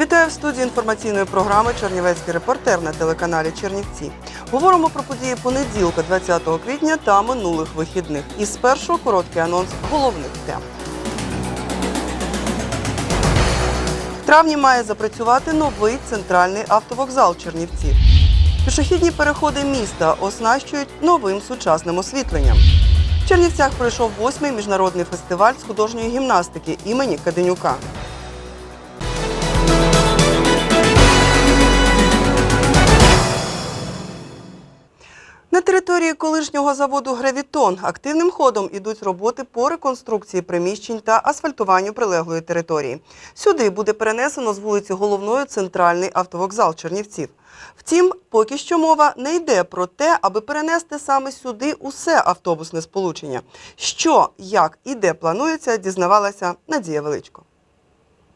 Вітаю в студії інформаційної програми Чернівецький репортер на телеканалі Чернівці. Говоримо про події понеділка, 20 квітня та минулих вихідних. І спершу короткий анонс головних тем. В травні має запрацювати новий центральний автовокзал Чернівців. Пішохідні переходи міста оснащують новим сучасним освітленням. В Чернівцях пройшов восьмий міжнародний фестиваль з художньої гімнастики імені Каденюка. Території колишнього заводу Гравітон активним ходом ідуть роботи по реконструкції приміщень та асфальтуванню прилеглої території. Сюди буде перенесено з вулиці головної центральний автовокзал Чернівців. Втім, поки що мова не йде про те, аби перенести саме сюди усе автобусне сполучення. Що, як і де планується, дізнавалася Надія Величко.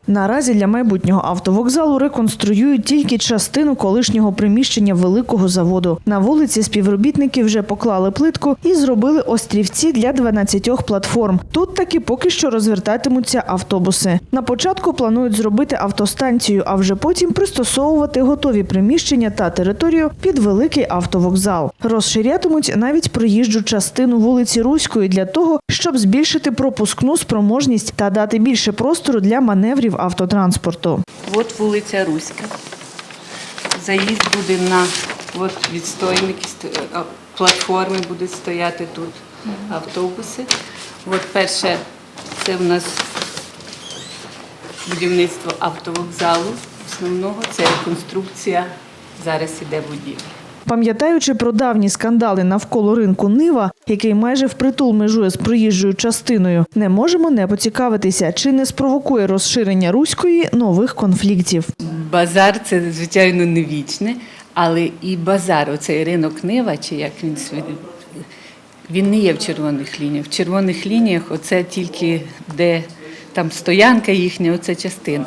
Наразі для майбутнього автовокзалу реконструюють тільки частину колишнього приміщення великого заводу. На вулиці співробітники вже поклали плитку і зробили острівці для 12 платформ. Тут таки поки що розвертатимуться автобуси. На початку планують зробити автостанцію, а вже потім пристосовувати готові приміщення та територію під великий автовокзал. Розширятимуть навіть проїжджу частину вулиці Руської для того, щоб збільшити пропускну спроможність та дати більше простору для маневрів автотранспорту. От вулиця Руська. Заїзд буде на от відстойники, платформи будуть стояти тут автобуси. От перше, це в нас будівництво автовокзалу основного, це реконструкція. Зараз іде будівля. Пам'ятаючи про давні скандали навколо ринку Нива, який майже впритул межує з проїжджою частиною, не можемо не поцікавитися, чи не спровокує розширення руської нових конфліктів. Базар це, звичайно, не вічне, але і базар, оцей ринок Нива, чи як він він не є в червоних лініях. В червоних лініях оце тільки де там стоянка їхня, оце частина.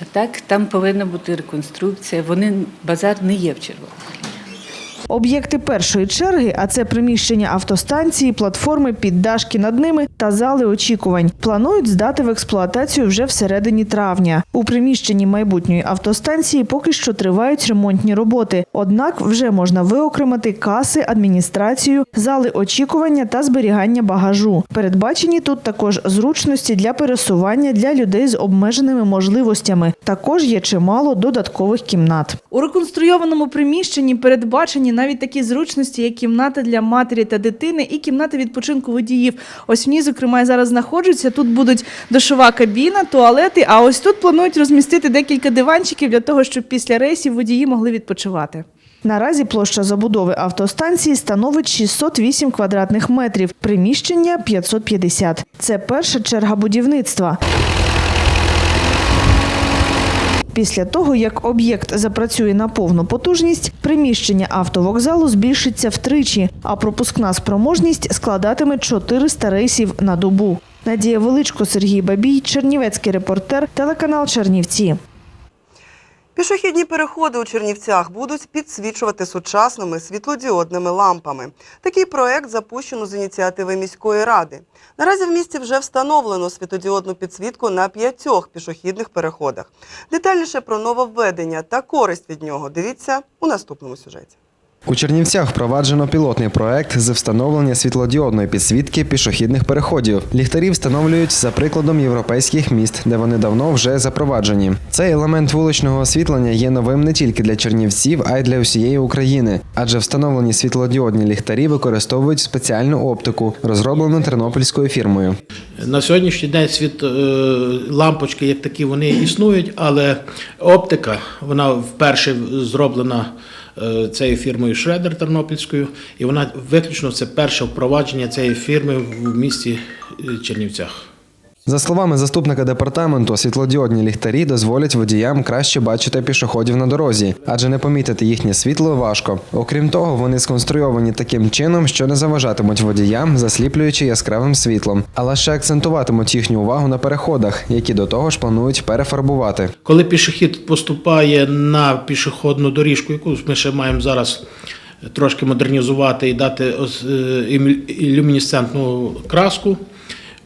А так там повинна бути реконструкція. Вони базар не є в червоних. Об'єкти першої черги, а це приміщення автостанції, платформи, піддашки над ними та зали очікувань, планують здати в експлуатацію вже всередині травня. У приміщенні майбутньої автостанції поки що тривають ремонтні роботи. Однак вже можна виокремити каси, адміністрацію, зали очікування та зберігання багажу. Передбачені тут також зручності для пересування для людей з обмеженими можливостями. Також є чимало додаткових кімнат. У реконструйованому приміщенні передбачені навіть такі зручності, як кімната для матері та дитини і кімната відпочинку водіїв. Ось в ній, зокрема, зараз знаходжуся. Тут будуть душова кабіна, туалети. А ось тут планують розмістити декілька диванчиків для того, щоб після рейсів водії могли відпочивати. Наразі площа забудови автостанції становить 608 квадратних метрів, приміщення 550. Це перша черга будівництва. Після того, як об'єкт запрацює на повну потужність, приміщення автовокзалу збільшиться втричі, а пропускна спроможність складатиме 400 рейсів на добу. Надія Величко, Сергій Бабій, Чернівецький репортер, телеканал Чернівці. Пішохідні переходи у Чернівцях будуть підсвічувати сучасними світлодіодними лампами. Такий проект запущено з ініціативи міської ради. Наразі в місті вже встановлено світодіодну підсвітку на п'ятьох пішохідних переходах. Детальніше про нововведення та користь від нього дивіться у наступному сюжеті. У Чернівцях впроваджено пілотний проект з встановлення світлодіодної підсвітки пішохідних переходів. Ліхтарі встановлюють за прикладом європейських міст, де вони давно вже запроваджені. Цей елемент вуличного освітлення є новим не тільки для чернівців, а й для усієї України, адже встановлені світлодіодні ліхтарі використовують спеціальну оптику, розроблену тернопільською фірмою. На сьогоднішній день світ е, лампочки як такі вони існують, але оптика вона вперше зроблена цією фірмою Шредер Тернопільською, і вона виключно це перше впровадження цієї фірми в місті е, Чернівцях. За словами заступника департаменту, світлодіодні ліхтарі дозволять водіям краще бачити пішоходів на дорозі, адже не помітити їхнє світло важко. Окрім того, вони сконструйовані таким чином, що не заважатимуть водіям, засліплюючи яскравим світлом, а лише акцентуватимуть їхню увагу на переходах, які до того ж планують перефарбувати. Коли пішохід поступає на пішохідну доріжку, яку ми ще маємо зараз трошки модернізувати і дати е, ілюмінесцентну краску,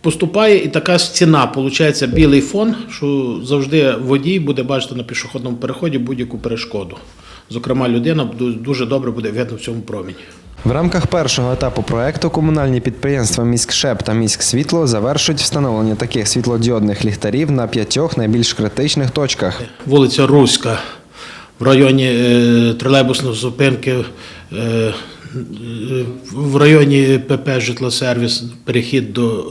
Поступає і така стіна, виходить, білий фон, що завжди водій буде бачити на пішохідному переході будь-яку перешкоду. Зокрема, людина дуже добре буде видно в цьому промені. В рамках першого етапу проекту комунальні підприємства «Міськшеп» та «Міськсвітло» завершують встановлення таких світлодіодних ліхтарів на п'ятьох найбільш критичних точках. Вулиця Руська в районі е, тролейбусної зупинки, е, в районі ПП Житлосервіс перехід до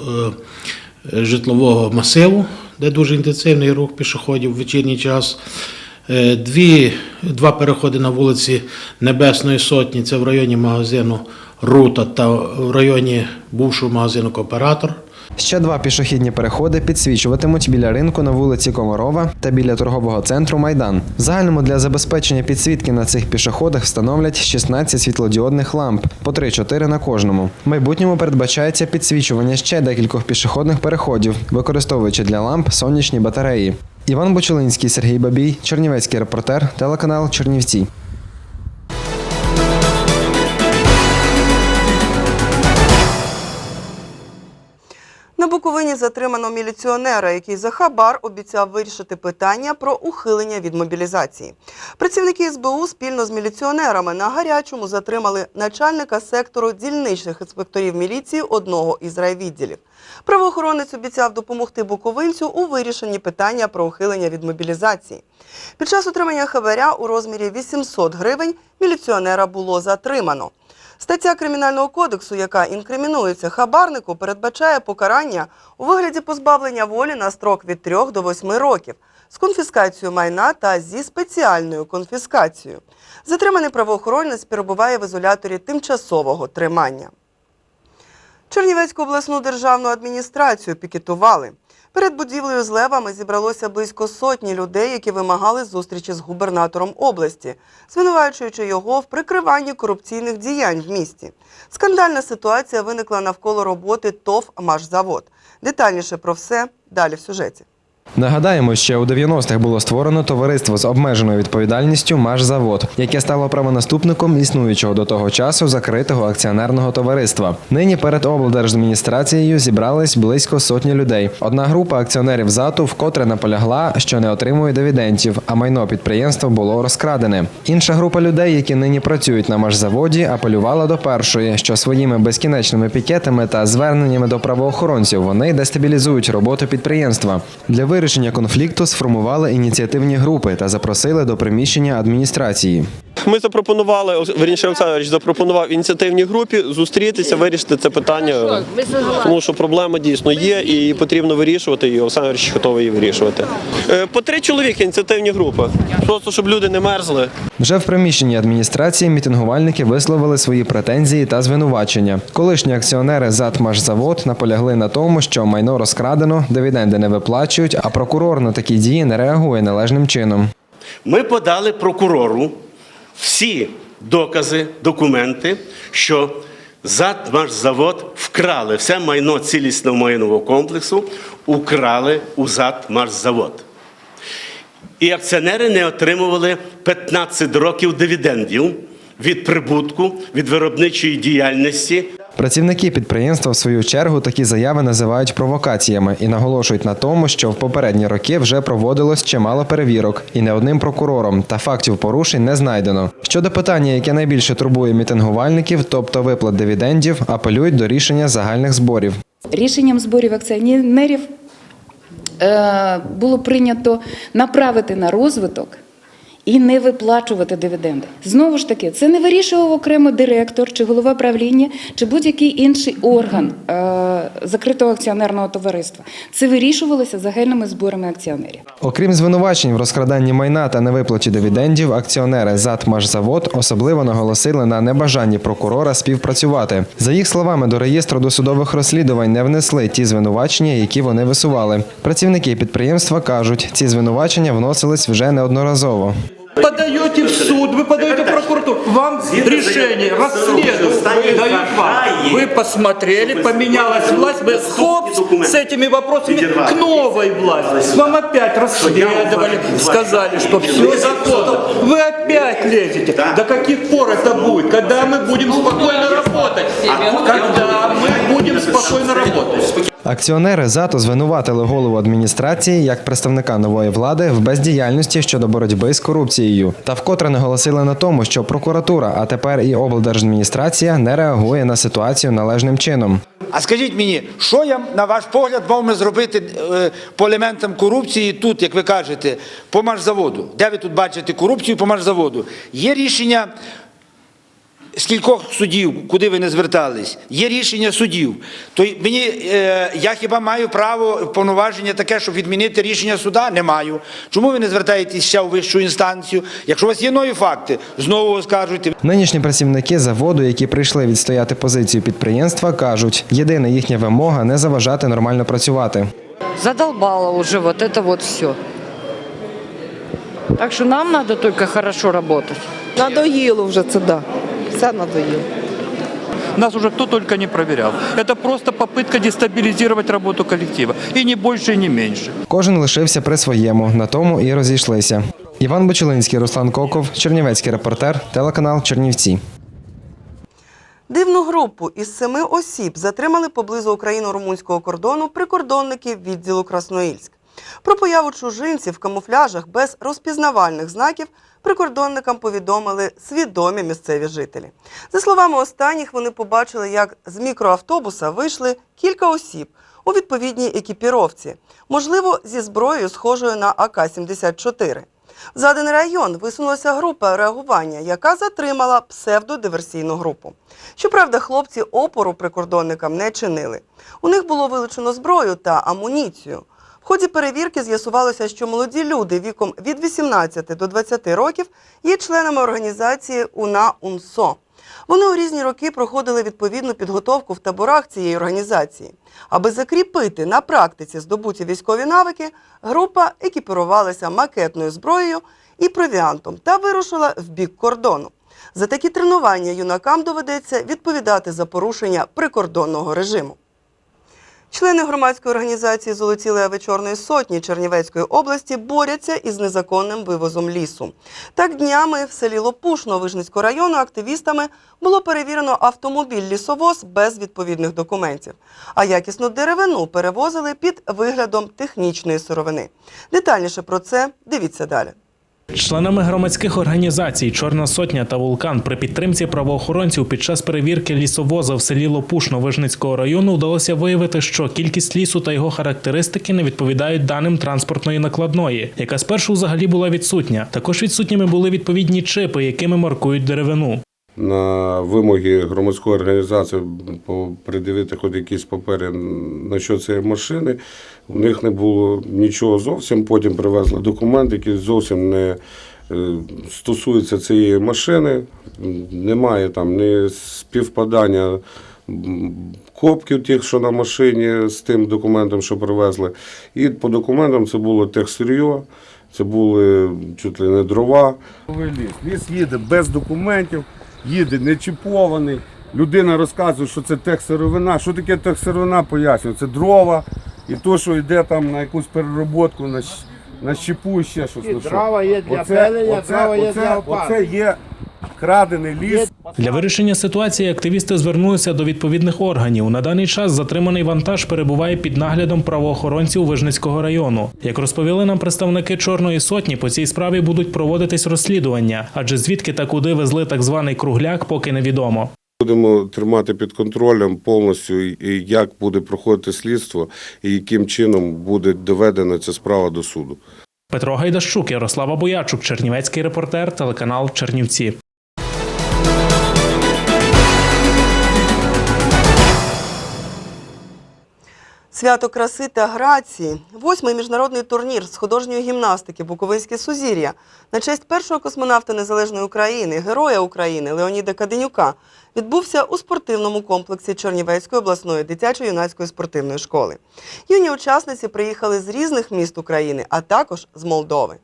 е, житлового масиву, де дуже інтенсивний рух пішоходів в вечірній час. Е, Дві, два переходи на вулиці Небесної Сотні, це в районі магазину Рута та в районі бувшого магазину Кооператор. Ще два пішохідні переходи підсвічуватимуть біля ринку на вулиці Комарова та біля торгового центру Майдан. В загальному для забезпечення підсвітки на цих пішоходах встановлять 16 світлодіодних ламп по 3-4 на кожному. В майбутньому передбачається підсвічування ще декількох пішохідних переходів, використовуючи для ламп сонячні батареї. Іван Бочулинський, Сергій Бабій, Чернівецький репортер, телеканал Чернівці. Буковині затримано міліціонера, який за хабар обіцяв вирішити питання про ухилення від мобілізації. Працівники СБУ спільно з міліціонерами на гарячому затримали начальника сектору дільничних інспекторів міліції одного із райвідділів. Правоохоронець обіцяв допомогти буковинцю у вирішенні питання про ухилення від мобілізації. Під час отримання хабаря у розмірі 800 гривень міліціонера було затримано. Стаття Кримінального кодексу, яка інкримінується хабарнику, передбачає покарання у вигляді позбавлення волі на строк від 3 до 8 років з конфіскацією майна та зі спеціальною конфіскацією. Затриманий правоохоронець перебуває в ізоляторі тимчасового тримання. Чернівецьку обласну державну адміністрацію пікетували. Перед будівлею з левами зібралося близько сотні людей, які вимагали зустрічі з губернатором області, звинувачуючи його в прикриванні корупційних діянь в місті. Скандальна ситуація виникла навколо роботи ТОВ «Машзавод». Детальніше про все далі в сюжеті. Нагадаємо, ще у 90-х було створено товариство з обмеженою відповідальністю «Машзавод», яке стало правонаступником існуючого до того часу закритого акціонерного товариства. Нині перед облдержадміністрацією зібрались близько сотні людей. Одна група акціонерів ЗАТу вкотре наполягла, що не отримує дивідендів, а майно підприємства було розкрадене. Інша група людей, які нині працюють на «Машзаводі», апелювала до першої, що своїми безкінечними пікетами та зверненнями до правоохоронців вони дестабілізують роботу підприємства. Для вирішення конфлікту сформували ініціативні групи та запросили до приміщення адміністрації. Ми запропонували, верніше Олександрович запропонував ініціативній групі зустрітися, вирішити це питання. Тому що проблема дійсно є і потрібно вирішувати, і Олександрович готовий її вирішувати. Е, По три чоловіки ініціативні групи. Просто щоб люди не мерзли. Вже в приміщенні адміністрації мітингувальники висловили свої претензії та звинувачення. Колишні акціонери «Затмашзавод» наполягли на тому, що майно розкрадено, дивіденди не виплачують, а прокурор на такі дії не реагує належним чином. Ми подали прокурору всі докази, документи, що «Затмашзавод» вкрали все майно цілісного майнового комплексу, украли у «Затмашзавод». І акціонери не отримували 15 років дивідендів від прибутку, від виробничої діяльності. Працівники підприємства в свою чергу такі заяви називають провокаціями і наголошують на тому, що в попередні роки вже проводилось чимало перевірок, і не одним прокурором, та фактів порушень не знайдено. Щодо питання, яке найбільше турбує мітингувальників, тобто виплат дивідендів, апелюють до рішення загальних зборів. Рішенням зборів акціонерів е, було прийнято направити на розвиток і не виплачувати дивіденди. Знову ж таки, це не вирішував окремо директор чи голова правління, чи будь-який інший орган е, закритого акціонерного товариства. Це вирішувалося загальними зборами акціонерів. Окрім звинувачень в розкраданні майна та невиплаті дивідендів, акціонери «Затмашзавод» особливо наголосили на небажанні прокурора співпрацювати. За їх словами, до реєстру досудових розслідувань не внесли ті звинувачення, які вони висували. Працівники підприємства кажуть, ці звинувачення вносились вже неодноразово. По подаете в суд, вы подаете вам решение, расследуют, дают вам. Вы посмотрели, поменялась власть, вы хоп, с этими вопросами к новой власти. Вам опять расследовали, сказали, что все законно. Вы опять лезете. До каких пор это будет? Когда мы будем спокойно работать? Когда мы будем спокойно работать? Акціонери ЗАТО звинуватили голову адміністрації як представника нової влади в бездіяльності щодо боротьби з корупцією та вкотре наголосили на тому, що прокуратура, а тепер і облдержадміністрація не реагує на ситуацію належним чином. А скажіть мені, що я, на ваш погляд, мав ми зробити е, по елементам корупції тут, як ви кажете, по машзаводу? Де ви тут бачите корупцію по машзаводу? Є рішення скількох судів, куди ви не звертались, є рішення судів. То мені, е, я хіба маю право, повноваження таке, щоб відмінити рішення суда? Не маю. Чому ви не звертаєтесь ще у вищу інстанцію? Якщо у вас є нові факти, знову оскаржуйте. Нинішні працівники заводу, які прийшли відстояти позицію підприємства, кажуть, єдина їхня вимога не заважати нормально працювати. Задолбало уже вот это вот все. Так что нам надо только хорошо работать. Надоїло вже це, да. Все надоїло. Нас уже кто только не проверял. Это просто попытка дестабилизировать работу коллектива. И не больше, и не меньше. Кожен лишився при своєму, на тому і розійшлися. Іван Бочелинський, Руслан Коков, Чернівецький репортер, телеканал Чернівці. Дивну групу із семи осіб затримали поблизу україно-румунського кордону прикордонники відділу Красноїльськ. Про появу чужинців в камуфляжах без розпізнавальних знаків прикордонникам повідомили свідомі місцеві жителі. За словами останніх, вони побачили, як з мікроавтобуса вийшли кілька осіб у відповідній екіпіровці, можливо, зі зброєю, схожою на АК-74. В заданий район висунулася група реагування, яка затримала псевдодиверсійну групу. Щоправда, хлопці опору прикордонникам не чинили. У них було вилучено зброю та амуніцію. Ході перевірки з'ясувалося, що молоді люди віком від 18 до 20 років є членами організації УНА УНСО. Вони у різні роки проходили відповідну підготовку в таборах цієї організації. Аби закріпити на практиці здобуті військові навики, група екіпірувалася макетною зброєю і провіантом та вирушила в бік кордону. За такі тренування юнакам доведеться відповідати за порушення прикордонного режиму. Члени громадської організації Золоті леви Чорної сотні Чернівецької області борються із незаконним вивозом лісу. Так днями в селі Лопушно Вижницького району активістами було перевірено автомобіль лісовоз без відповідних документів. А якісну деревину перевозили під виглядом технічної сировини. Детальніше про це дивіться далі. Членами громадських організацій Чорна сотня та Вулкан при підтримці правоохоронців під час перевірки лісовоза в селі Лопушно Вижницького району вдалося виявити, що кількість лісу та його характеристики не відповідають даним транспортної накладної, яка спершу взагалі була відсутня. Також відсутніми були відповідні чипи, якими маркують деревину. На вимоги громадської організації придивити хоч якісь папери на що цієї машини. У них не було нічого зовсім. Потім привезли документ, який зовсім не е, стосується цієї машини. Немає там ні співпадання копків тих, що на машині, з тим документом, що привезли. І по документам це було техсир'йо, це були чуть ли не дрова. Ліс. Ліс їде без документів, їде не чіпований. Людина розказує, що це техсировина. Що таке техсировина, пояснюю. Це дрова і то, що йде там на якусь перероботку, на, на щепу і ще щось. Ну, дрова є для Оце- пелення, оце- дрова є оце- для опалення. Оце є крадений ліс. Для вирішення ситуації активісти звернулися до відповідних органів. На даний час затриманий вантаж перебуває під наглядом правоохоронців Вижницького району. Як розповіли нам представники Чорної сотні, по цій справі будуть проводитись розслідування, адже звідки та куди везли так званий кругляк, поки невідомо. Будемо тримати під контролем повністю, і як буде проходити слідство, і яким чином буде доведена ця справа до суду. Петро Гайдащук, Ярослава Боячук, Чернівецький репортер, телеканал Чернівці. Свято краси та грації. Восьмий міжнародний турнір з художньої гімнастики Буковинське сузір'я на честь першого космонавта Незалежної України, героя України Леоніда Каденюка відбувся у спортивному комплексі Чернівецької обласної дитячо-юнацької спортивної школи. Юні учасниці приїхали з різних міст України, а також з Молдови.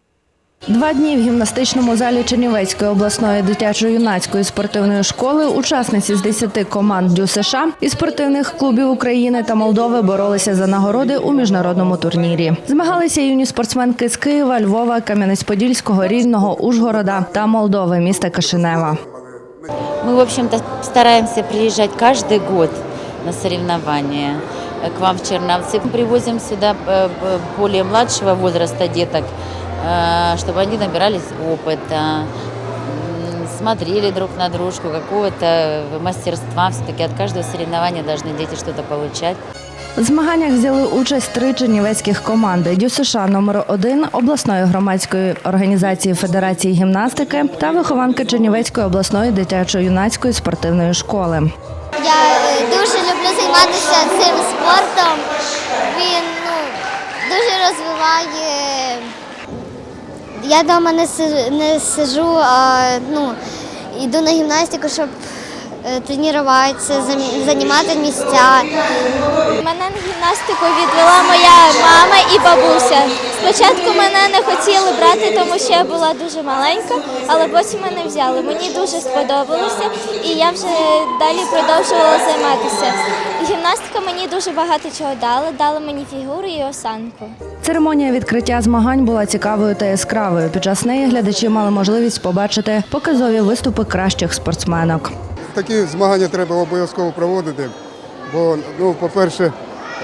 Два дні в гімнастичному залі Чернівецької обласної дитячо-юнацької спортивної школи учасниці з 10 команд ДЮ США і спортивних клубів України та Молдови боролися за нагороди у міжнародному турнірі. Змагалися юні спортсменки з Києва, Львова, Кам'янець-Подільського, Рівного, Ужгорода та Молдови, міста Кишинева. Мы, в общем-то, стараемся приезжать каждый год на соревнования э, к вам в Черновцы. Привозим сюда э, б- более младшего возраста деток, э, чтобы они набирались опыта, м, смотрели друг на дружку, какого-то мастерства. Все-таки от каждого соревнования должны дети что-то получать. В змаганнях взяли участь три чернівецьких команди ДЮ США номер 1 обласної громадської організації Федерації гімнастики та вихованки Чернівецької обласної дитячо-юнацької спортивної школи. Я е, дуже люблю займатися цим спортом. Він ну, дуже розвиває. Я вдома не сижу, а ну, йду на гімнастику, щоб тренуватися, зам- займати місця. Мене на гімнастику відвела моя мама і бабуся. Спочатку мене не хотіли брати, тому що я була дуже маленька, але потім мене взяли. Мені дуже сподобалося, і я вже далі продовжувала займатися. Гімнастика мені дуже багато чого дала. Дала мені фігуру і осанку. Церемонія відкриття змагань була цікавою та яскравою. Під час неї глядачі мали можливість побачити показові виступи кращих спортсменок. Такі змагання треба обов'язково проводити, бо, ну, по-перше,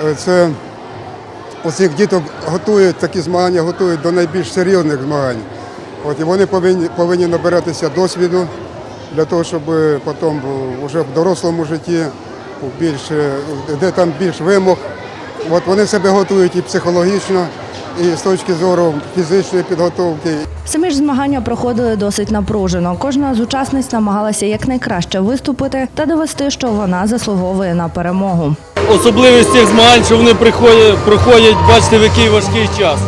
е, це усіх діток готують, такі змагання готують до найбільш серйозних змагань. От, і вони повинні, повинні набиратися досвіду для того, щоб е, потім вже в дорослому житті, у більш, е, де там більш вимог, от вони себе готують і психологічно, і з точки зору фізичної підготовки. Самі ж змагання проходили досить напружено. Кожна з учасниць намагалася якнайкраще виступити та довести, що вона заслуговує на перемогу. Особливість цих змагань, що вони приходять, проходять, бачите, в який важкий час.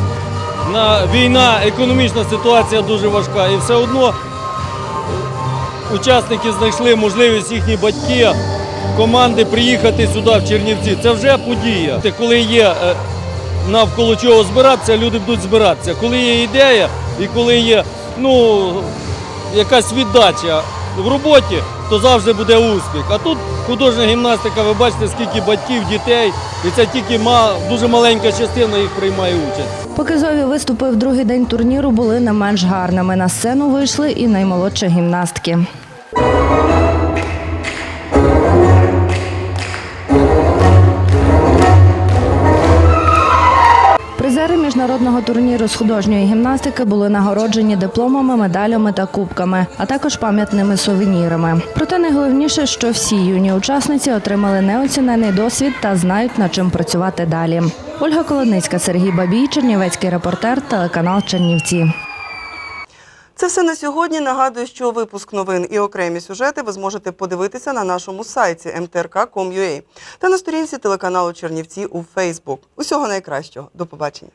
На війна, економічна ситуація дуже важка, і все одно учасники знайшли можливість їхні батьки, команди приїхати сюди, в Чернівці. Це вже подія. Коли є е, навколо чого збиратися, люди будуть збиратися. Коли є ідея і коли є ну, якась віддача в роботі, то завжди буде успіх. А тут художня гімнастика, ви бачите, скільки батьків, дітей, і це тільки дуже маленька частина їх приймає участь. Показові виступи в другий день турніру були не менш гарними. На сцену вийшли і наймолодші гімнастки. Міжнародного турніру з художньої гімнастики були нагороджені дипломами, медалями та кубками, а також пам'ятними сувенірами. Проте найголовніше, що всі юні учасниці отримали неоцінений досвід та знають над чим працювати далі. Ольга Колодницька, Сергій Бабій, Чернівецький репортер, телеканал Чернівці. Це все на сьогодні. Нагадую, що випуск новин і окремі сюжети ви зможете подивитися на нашому сайті mtrk.com.ua та на сторінці телеканалу Чернівці у Фейсбук. Усього найкращого. До побачення.